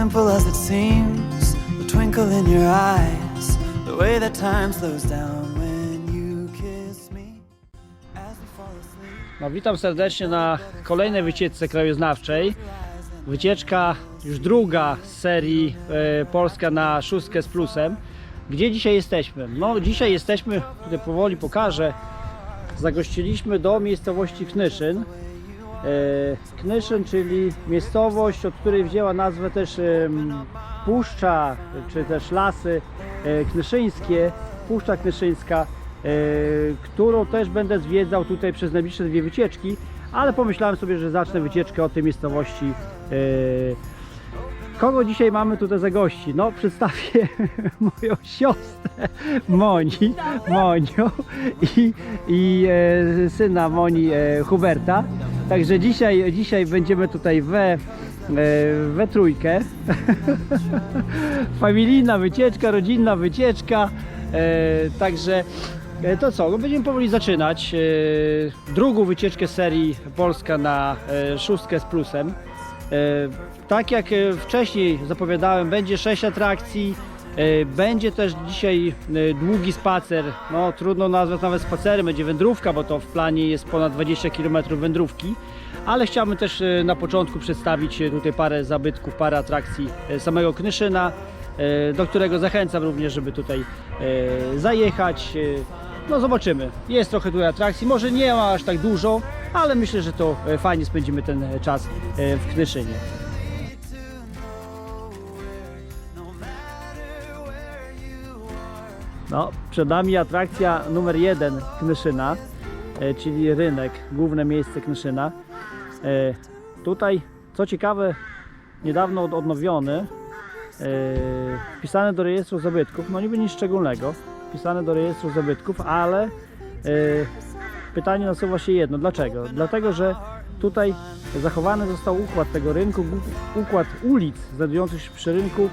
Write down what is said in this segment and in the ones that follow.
simple as it seems, the twinkle in your eyes, the way that time slows down when you kiss me. As we fall asleep. No, witam serdecznie na kolejnej wycieczce krajoznawczej. Wycieczka już druga z serii e, Polska na szóstkę z plusem. Gdzie dzisiaj jesteśmy? No dzisiaj jesteśmy, tutaj powoli pokażę, zagościliśmy do miejscowości Knyszyn. E, Knyszyn, czyli miejscowość, od której wzięła nazwę też puszcza, czy też lasy e, knyszyńskie, Puszcza Knyszyńska, e, którą też będę zwiedzał tutaj przez najbliższe dwie wycieczki, ale pomyślałem sobie, że zacznę wycieczkę od tej miejscowości. Kogo dzisiaj mamy tutaj za gości? No, przedstawię moją siostrę Moni, Moniu i, i syna Moni Huberta. Także dzisiaj, dzisiaj będziemy tutaj we, e, we trójkę. Familijna wycieczka, rodzinna wycieczka. E, także e, to co, no będziemy powoli zaczynać drugą wycieczkę serii Polska na szóstkę z plusem. Tak jak wcześniej zapowiadałem, będzie 6 atrakcji. E, Będzie też dzisiaj e, długi spacer. No, trudno nazwać nawet spacerem, będzie wędrówka, bo to w planie jest ponad 20 km wędrówki. Ale chciałbym też e, na początku przedstawić tutaj parę zabytków, parę atrakcji samego Knyszyna, do którego zachęcam również, żeby tutaj zajechać. No zobaczymy. Jest trochę tutaj atrakcji, może nie ma aż tak dużo, ale myślę, że to fajnie spędzimy ten czas w Knyszynie. No, przed nami atrakcja numer jeden Knyszyna, e, czyli rynek, główne miejsce Knyszyna. E, Tutaj, co ciekawe, niedawno od- odnowiony, e, wpisany do rejestru zabytków, no niby nic szczególnego, wpisany do rejestru zabytków, ale pytanie nasuwa się jedno, dlaczego? Dlatego, że tutaj zachowany został układ tego rynku, układ ulic znajdujących się przy rynku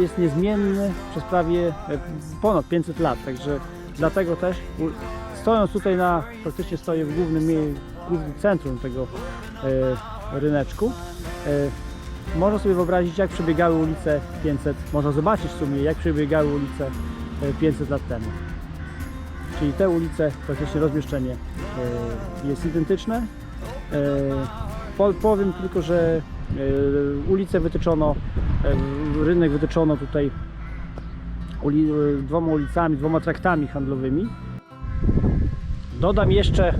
jest niezmienny przez prawie e, ponad 500 lat, także dlatego też stojąc tutaj na, praktycznie stoję w głównym, głównym centrum tego e, ryneczku, e, można sobie wyobrazić jak przebiegały ulice 500, można zobaczyć w sumie jak przebiegały ulice e, 500 lat temu. Czyli te ulice, praktycznie rozmieszczenie e, jest identyczne. E, po- Powiem tylko, że e, ulice wytyczono, e, rynek wytyczono tutaj uli, e, dwoma ulicami, dwoma traktami handlowymi. Dodam jeszcze e,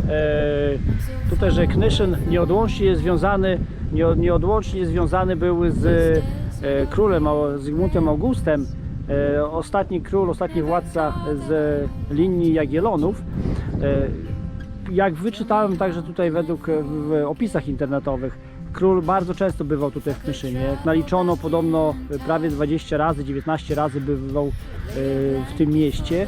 tutaj, że Knyszyn nieodłącznie jest związany, nie, nieodłącznie związany był z e, królem Zygmuntem Augustem. E, ostatni król, ostatni władca z linii Jagiellonów. E, jak wyczytałem także tutaj według w opisach internetowych, król bardzo często bywał tutaj w Knyszynie. Naliczono podobno prawie 20 razy, 19 razy bywał e, w tym mieście. E,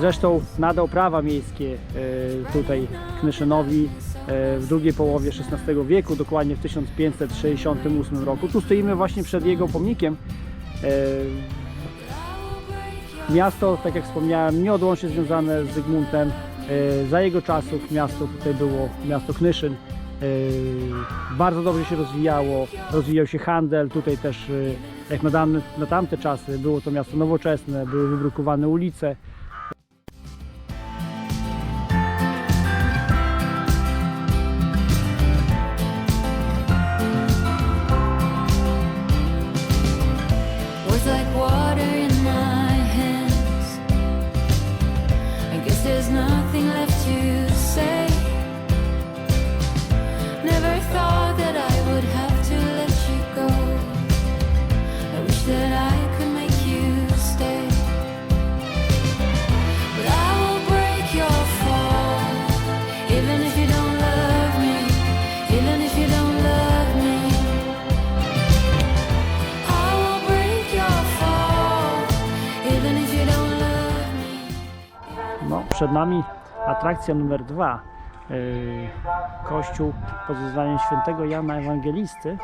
Zresztą nadał prawa miejskie e, tutaj Knyszynowi e, w drugiej połowie XVI wieku, dokładnie w 1568 roku. Tu stoimy właśnie przed jego pomnikiem. E, Miasto, tak jak wspomniałem, nieodłącznie związane z Zygmuntem. E, Za jego czasów miasto tutaj było miasto Knyszyn. E, Bardzo dobrze się rozwijało, rozwijał się handel. Tutaj też, e, jak na, na tamte czasy, było to miasto nowoczesne, były wybrukowane ulice. Przed nami atrakcja numer dwa. Yy, Kościół pod wezwaniem świętego Jana Ewangelisty.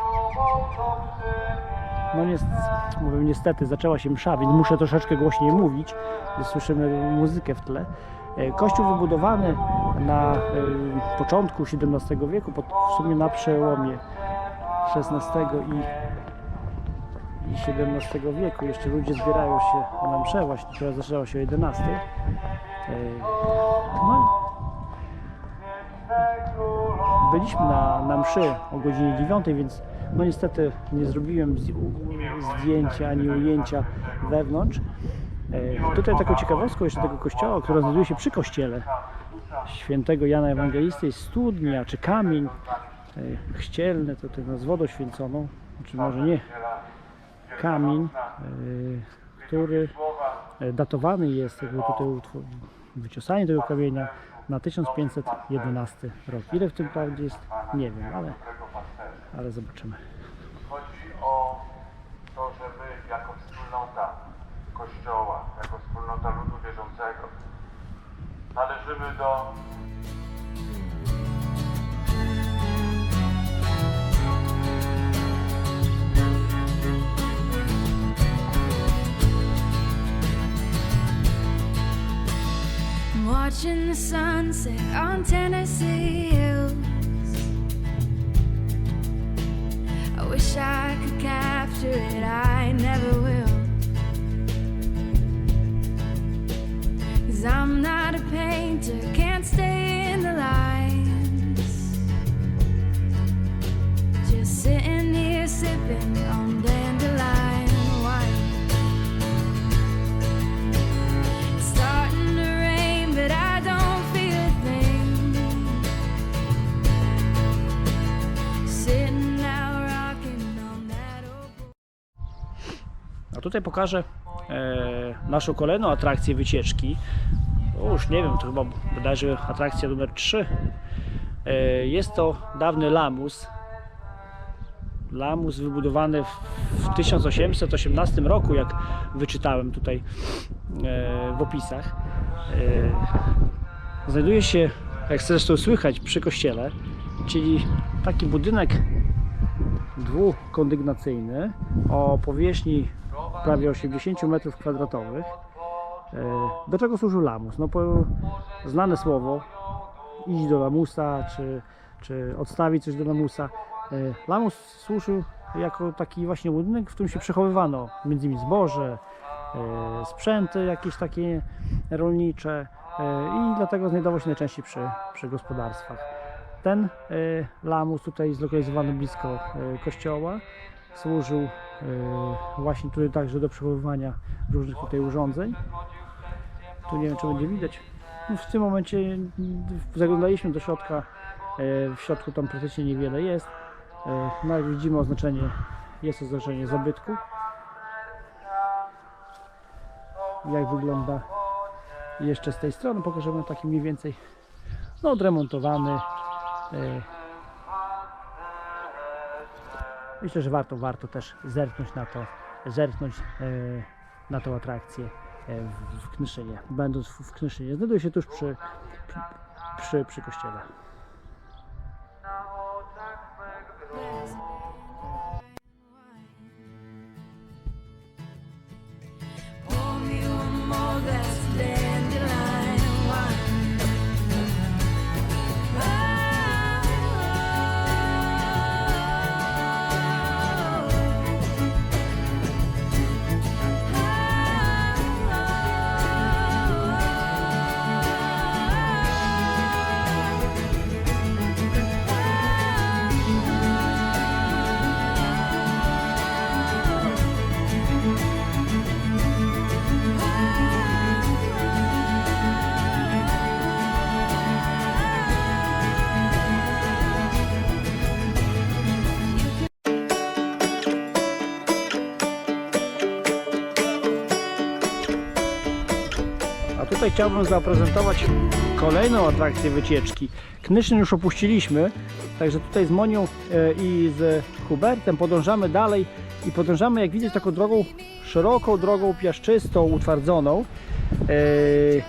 No niestety, mówię niestety, zaczęła się msza, więc muszę troszeczkę głośniej mówić, gdy słyszymy muzykę w tle. Yy, Kościół wybudowany na yy, początku XVII wieku, w sumie na przełomie XVI i i XVII wieku. Jeszcze ludzie zbierają się na mszę właśnie, która zaczęła się o 11. E, No byliśmy na, na mszy o godzinie 9, więc no niestety nie zrobiłem zdjęcia ani ujęcia wewnątrz. E, Tutaj taką ciekawostką jeszcze tego kościoła, która znajduje się przy kościele świętego Jana Ewangelisty jest studnia czy kamień e, chrzcielny, tutaj no, z wodą święconą, czy może nie, kamień, który datowany jest jakby tutaj wyciosanie tego kamienia na 1511 rok. Ile w tym prawdzie jest, nie wiem, ale, ale zobaczymy. Chodzi o to, że my jako wspólnota Kościoła, jako wspólnota ludu wierzącego należymy do watching the sunset on Tennessee hills. I wish I could capture it, I never will. Cause I'm not a painter, can't stay in the lines. Just sitting here sipping on A tutaj pokażę e, naszą kolejną atrakcję wycieczki. O, już nie wiem, to chyba bodajże atrakcja numer 3. E, jest to dawny lamus. Lamus wybudowany w, w 1818 roku, jak wyczytałem tutaj e, w opisach. E, znajduje się, jak zresztą słychać, przy kościele, czyli taki budynek dwukondygnacyjny o powierzchni prawie 80 m2. Do czego służył lamus? No po, znane słowo, iść do lamusa, czy, czy odstawić coś do lamusa. E, Lamus służył jako taki właśnie budynek, w którym się przechowywano między innymi zboże, e, sprzęty jakieś takie rolnicze e, i dlatego znajdował się najczęściej przy, przy gospodarstwach. Ten e, lamus tutaj zlokalizowany blisko e, kościoła służył e, właśnie tutaj także do przechowywania różnych tutaj urządzeń. Tu nie wiem czy będzie widać. No w tym momencie zaglądaliśmy do środka. e, W środku tam praktycznie niewiele jest. E, No jak widzimy oznaczenie, jest oznaczenie zabytku. Jak wygląda jeszcze z tej strony pokażemy taki mniej więcej no odremontowany. Myślę, że warto, warto też zerknąć na to, zerknąć e, na tą atrakcję e, w, Knyszynie. Będąc w, Knyszynie, znajduje się tuż przy, przy, przy kościele. Chciałbym zaprezentować kolejną atrakcję wycieczki. Knyszyn już opuściliśmy, także tutaj z Monią e, i z Hubertem podążamy dalej i podążamy jak widać taką drogą, szeroką drogą piaszczystą, utwardzoną. E,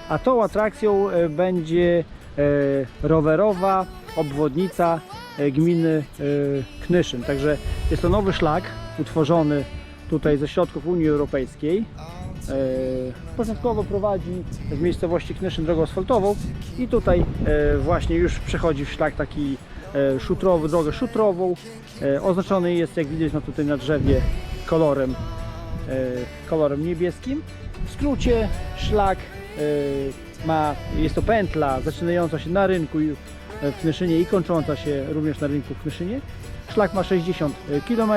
A tą atrakcją e, będzie rowerowa obwodnica gminy Knyszyn. Także jest to nowy szlak utworzony tutaj ze środków Unii Europejskiej. E, Początkowo prowadzi w miejscowości Knyszyn drogą asfaltową i tutaj e, właśnie już przechodzi w szlak taki e, szutrowy, drogę szutrową. Oznaczony jest jak widać no tutaj na drzewie kolorem, kolorem niebieskim. W skrócie szlak ma, jest to pętla zaczynająca się na rynku w Knyszynie i kończąca się również na rynku w Knyszynie. Szlak ma 60 km.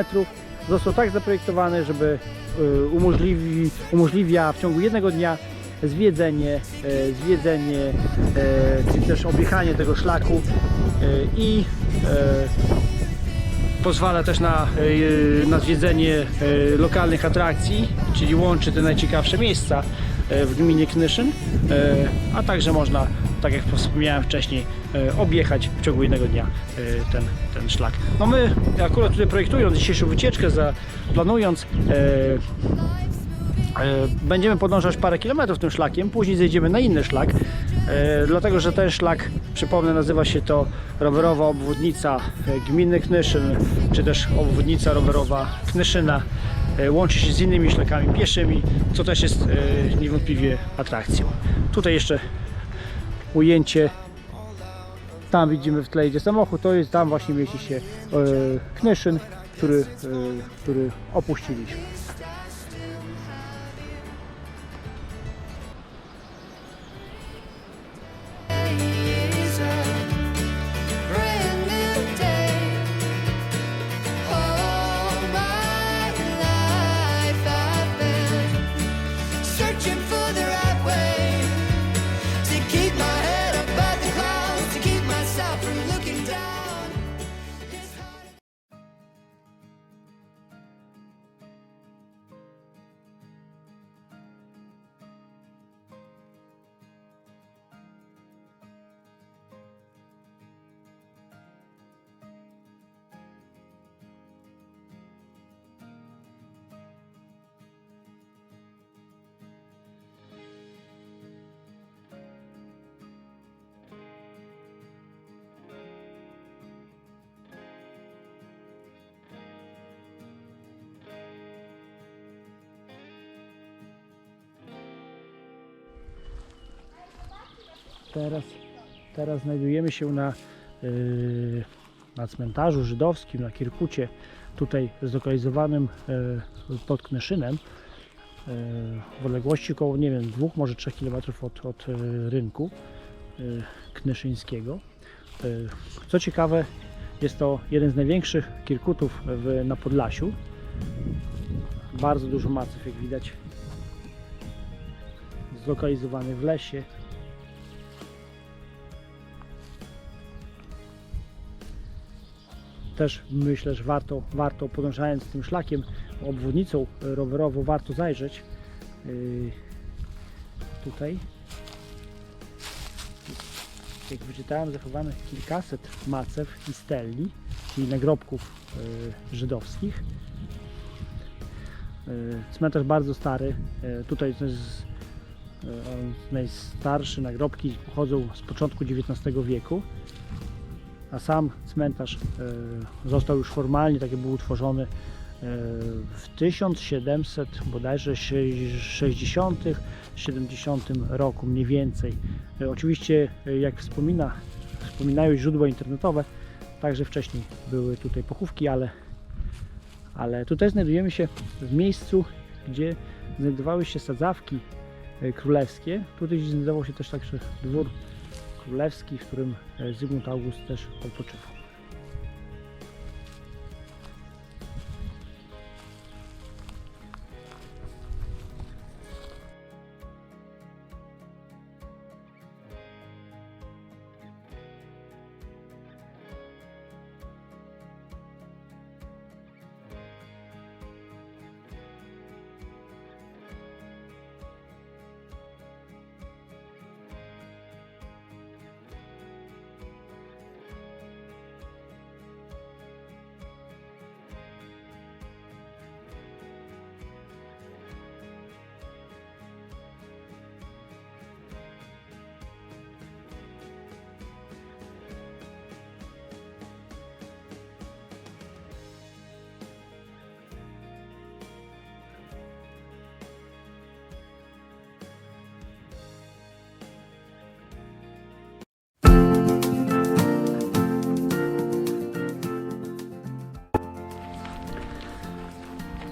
Został tak zaprojektowany, żeby e, umożliwi, umożliwia w ciągu jednego dnia zwiedzenie, e, zwiedzenie, e, czy też objechanie tego szlaku e, i pozwala też na, na zwiedzenie lokalnych atrakcji, czyli łączy te najciekawsze miejsca w gminie Knyszyn, a także można, tak jak wspomniałem wcześniej, e, objechać w ciągu jednego dnia e, ten, ten szlak. No my akurat tutaj projektując dzisiejszą wycieczkę, planując e, Będziemy podążać parę kilometrów tym szlakiem, później zejdziemy na inny szlak, dlatego że ten szlak, przypomnę, nazywa się to rowerowa obwodnica gminy Knyszyn, czy też obwodnica rowerowa Knyszyna. Łączy się z innymi szlakami pieszymi, co też jest niewątpliwie atrakcją. Tutaj jeszcze ujęcie tam widzimy w tle idzie samochód, to jest tam właśnie mieści się e, Knyszyn, który, e, który opuściliśmy. Teraz, teraz znajdujemy się na, yy, na cmentarzu żydowskim, na Kirkucie, tutaj zlokalizowanym yy, pod Knyszynem, yy, w odległości około, nie wiem, dwóch, może trzech kilometrów od, od rynku yy, knyszyńskiego. Yy, co ciekawe, jest to jeden z największych kirkutów w, na Podlasiu. Bardzo dużo maców, jak widać, zlokalizowany w lesie. Też myślę, że warto, warto podążając tym szlakiem, obwodnicą rowerową, warto zajrzeć yy, tutaj. Jak wyczytałem, zachowano kilkaset macew i steli, czyli nagrobków yy, żydowskich. Yy, Cmentarz bardzo stary. Tutaj najstarsze nagrobki pochodzą z początku XIX wieku a sam cmentarz e, został już formalnie, taki był utworzony e, w 1700 bodajże 60 70 roku mniej więcej. E, Oczywiście jak wspomina, wspominają źródła internetowe, także wcześniej były tutaj pochówki, ale, ale tutaj znajdujemy się w miejscu, gdzie znajdowały się sadzawki królewskie. Tutaj znajdował się też także dwór królewski, w którym e, Zygmunt August też odpoczywał.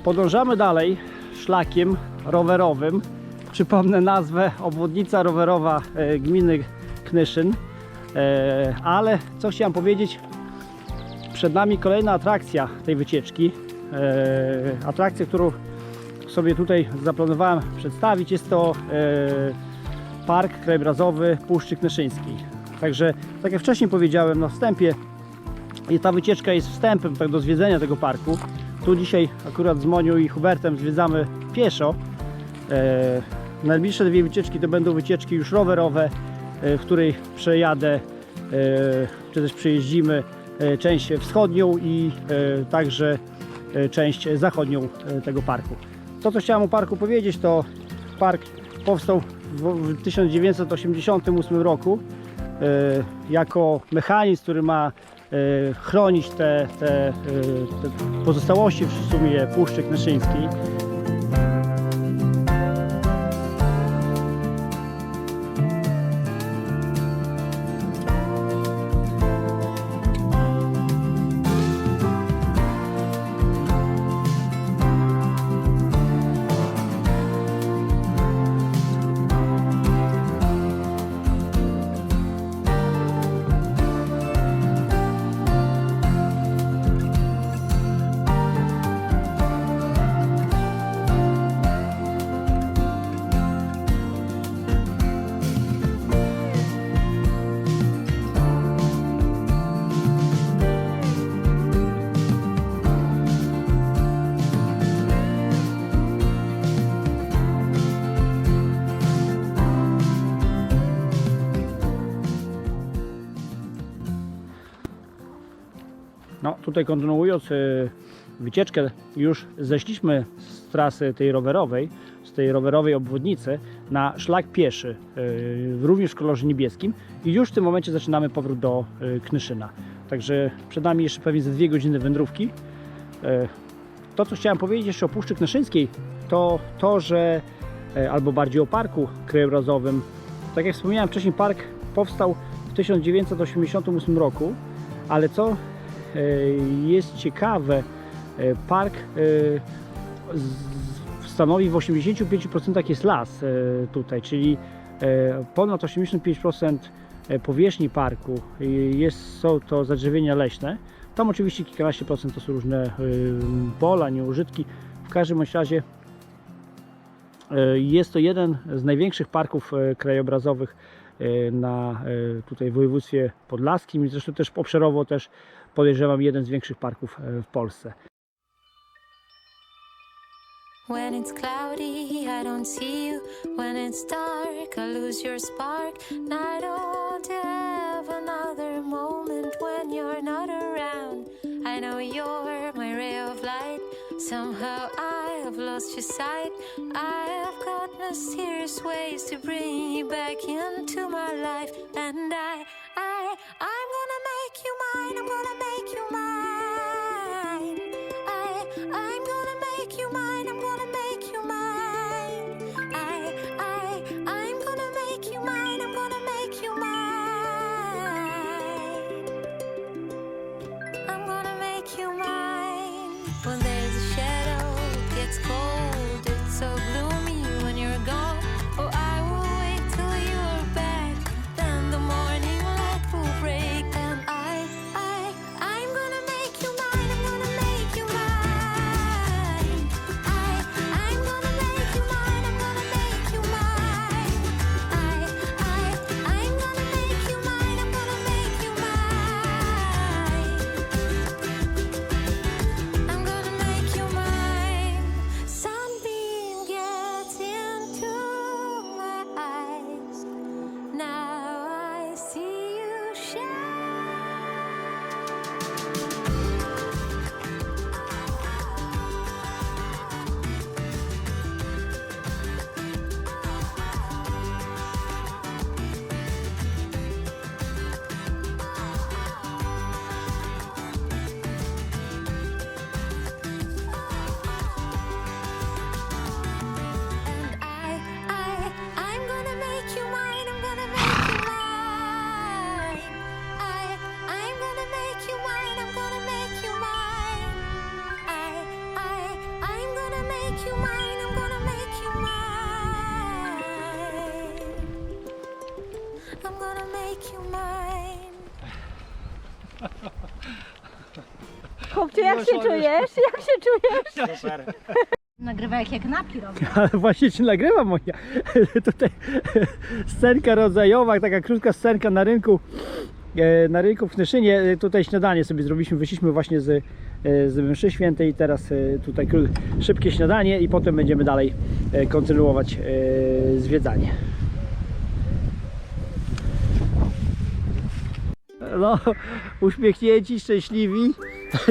Podążamy dalej szlakiem rowerowym. Przypomnę nazwę obwodnica rowerowa e, gminy Knyszyn. E, ale co chciałem powiedzieć, przed nami kolejna atrakcja tej wycieczki. E, atrakcja, którą sobie tutaj zaplanowałem przedstawić, jest to Park Krajobrazowy Puszczy Knyszyńskiej. Także, tak jak wcześniej powiedziałem na wstępie, ta wycieczka jest wstępem tak, do zwiedzenia tego parku. Tu dzisiaj akurat z Monią i Hubertem zwiedzamy pieszo. E, najbliższe dwie wycieczki to będą wycieczki już rowerowe, e, w której przejadę, e, czy też przejeździmy część wschodnią i także część zachodnią tego parku. To co chciałem o parku powiedzieć to park powstał w, w 1988 roku jako mechanizm, który ma chronić te, te, e, te pozostałości w sumie Puszczy Knyszyńskiej. Tutaj kontynuując e, wycieczkę, już zeszliśmy z trasy tej rowerowej, z tej rowerowej obwodnicy na szlak pieszy, e, również w kolorze niebieskim i już w tym momencie zaczynamy powrót do e, Knyszyna. Także przed nami jeszcze pewnie ze dwie godziny wędrówki. To, co chciałem powiedzieć jeszcze o Puszczy Knyszyńskiej, to to, że albo bardziej o parku krajobrazowym. Tak jak wspomniałem wcześniej, park powstał w 1988 roku, ale co jest ciekawe, e, park e, stanowi w 85% jest las e, tutaj, czyli e, ponad 85% e, powierzchni parku e, jest, są to zadrzewienia leśne. Tam oczywiście kilkanaście procent to są różne e, pola, nieużytki. W każdym razie e, jest to jeden z największych parków e, krajobrazowych e, na e, tutaj w województwie podlaskim i zresztą też obszarowo też podejrzewam jeden z większych parków e, w Polsce. When it's cloudy, I don't see you. When it's dark, I lose your spark. And I don't have another moment when you're not around. I know you're my ray of light. Somehow I have lost your sight. I have got mysterious ways to bring you back into my life. And I, I, I'm gonna make you mine. I'm gonna make you mine. Jak się czujesz? Jak się czujesz? Super. Nagrywa jak, jak napi robię. Ale właśnie ci nagrywam moja. Tutaj scenka rodzajowa, taka krótka scenka na rynku. e, Na rynku w Knyszynie. E, Tutaj śniadanie sobie zrobiliśmy. Wyszliśmy właśnie z, e, z mszy świętej i teraz tutaj szybkie śniadanie i potem będziemy dalej kontynuować zwiedzanie. No, uśmiechnięci, szczęśliwi.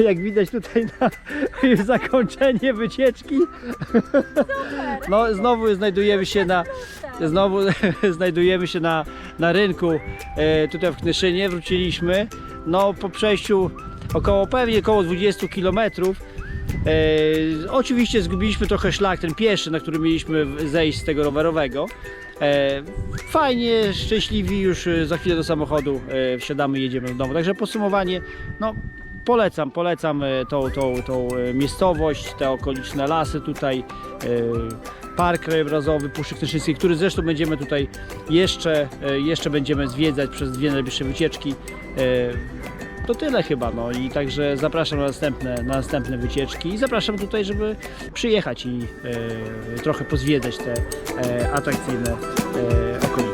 Jak widać tutaj na zakończenie wycieczki. No, znowu znajdujemy się na znowu znajdujemy się na, na rynku e, tutaj w Knyszynie. Wróciliśmy. No, po przejściu około pewnie około 20 km. E, oczywiście zgubiliśmy trochę szlak, ten pieszy, na który mieliśmy zejść z tego rowerowego. E, fajnie, szczęśliwi już e, za chwilę do samochodu e, wsiadamy i jedziemy do domu. Także podsumowanie, no polecam, polecam e, tą, tą, tą e, miejscowość, te okoliczne lasy tutaj, e, park krajobrazowy Puszczy który zresztą będziemy tutaj jeszcze, jeszcze będziemy zwiedzać przez dwie najbliższe wycieczki. To tyle chyba, no i także zapraszam na następne, na następne wycieczki i zapraszam tutaj, żeby przyjechać i trochę pozwiedzać te atrakcyjne okolice.